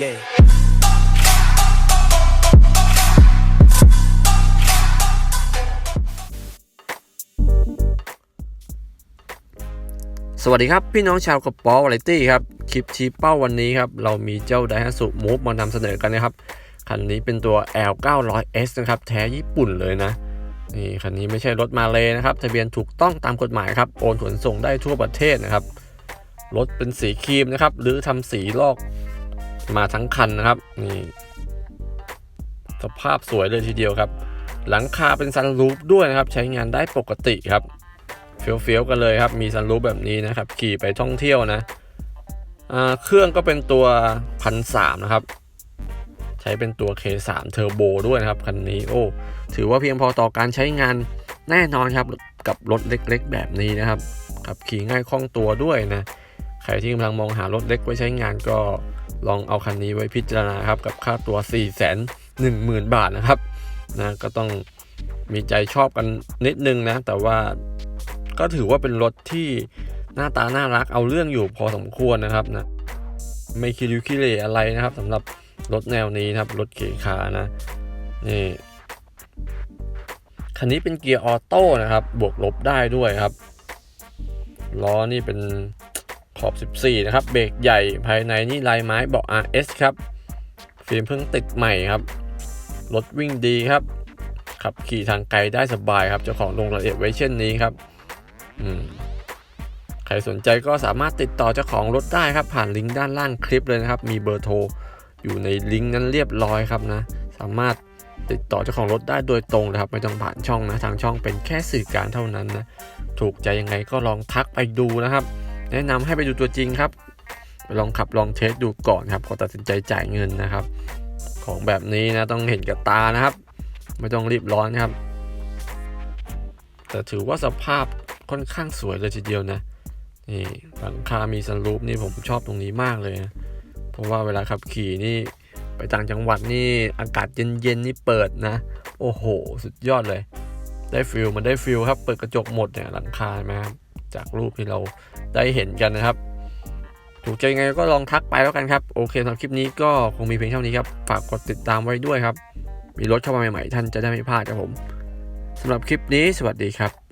Yeah. สวัสดีครับ พี่น้องชาวกระป๋อวาไรตี้ครับ คลิปชี้เป้าวันนี้ครับ เรามีเจ้าไดฮัสุมูฟมานำเสนอกันนะครับ คันนี้เป็นตัว L 9 0 0 S นะครับ แท้ญี่ปุ่นเลยนะ นี่คันนี้ไม่ใช่รถมาเลยนะครับ ทะเบียนถูกต้องตามกฎหมายครับ โอนขนส่งได้ทั่วประเทศนะครับ รถเป็นสีครีมนะครับ หรือทำสีลอก มาทั้งคันนะครับนี่สภาพสวยเลยทีเดียวครับ หลังคาเป็นซันรูฟด้วยนะครับ ใช้งานได้ปกติครับเฟี้ยวๆกันเลยครับ มีซันรูฟแบบนี้นะครับ ขี่ไปท่องเที่ยวนะเครื่องก็เป็นตัวพันสามนะครับ ใช้เป็นตัว K3 Turbo ด้วยนะครับคันนี้โอ้ถือว่าเพียงพอต่อการใช้งานแน่นอนครับกับรถเล็กๆ แบบนี้นะครับขับขี่ง่ายคล่องตัวด้วยนะใครที่กำลังมองหารถเล็กไว้ใช้งานก็ ลองเอาคันนี้ไว้พิจารณาครับกับค่าตัว 4 1 0 0 0 0 บาทนะครับนะก็ต้องมีใจชอบกันนิดนึงนะ แต่ว่าก็ถือว่าเป็นรถที่หน้าตาน่ารักเอาเรื่องอยู่พอสมควรนะครับนะไม่คิริวคิเลอะไรนะครับสำหรับรถแนวนี้นะครับรถเก๋คานะนี่คันนี้เป็นเกียร์ออโต้นะครับ บวกลบได้ด้วยครับล้อนี่เป็น ขอบ 14 นะครับ เบรกใหญ่ภายในนี่ลายไม้เบาะ RS ครับ ฟิล์มเพิ่งติดใหม่ครับ รถวิ่งดีครับ ขับขี่ทางไกลได้สบายครับ เจ้าของลงรายละเอียดไว้เช่นนี้ครับ อืม ใครสนใจก็สามารถติดต่อเจ้าของรถได้ครับ ผ่านลิงก์ด้านล่างคลิปเลยนะครับ มีเบอร์โทรอยู่ในลิงก์นั้นเรียบร้อยครับนะ สามารถติดต่อเจ้าของรถได้โดยตรงนะครับ ไม่ต้องผ่านช่องนะ ทางช่องเป็นแค่สื่อการเท่านั้นนะ ถูกใจยังไงก็ลองทักไปดูนะครับ แนะนำให้ไปดูตัวจริงครับไปลองขับลองเทสดูก่อนครับก่อนตัดสินใจจ่ายเงินนะครับ ของแบบนี้นะต้องเห็นกับตานะครับ ไม่ต้องรีบร้อนนครับ แต่ถือว่าสภาพค่อนข้างสวยเลยทีเดียวนะนี่หลังคา มีซันรูฟนี่ผมชอบตรงนี้มากเลยนะเพราะว่าเวลาขับขี่นี่ไปต่างจังหวัดนี่อากาศเย็นๆนี่เปิดนะ โอ้โห สุดยอดเลย ได้ฟิลมันได้ฟิลครับ เปิดกระจกหมดเนี่ยหลังคาไหมครับ จากรูปที่เราได้เห็นกันนะครับ ถูกใจยังไงก็ลองทักไปแล้วกันครับ โอเคสำหรับคลิปนี้ก็คงมีเพียงเท่านี้ครับ ฝากกดติดตามไว้ด้วยครับ มีรถเข้ามาใหม่ๆ ท่านจะได้ไม่พลาดครับผมสำหรับคลิปนี้สวัสดีครับ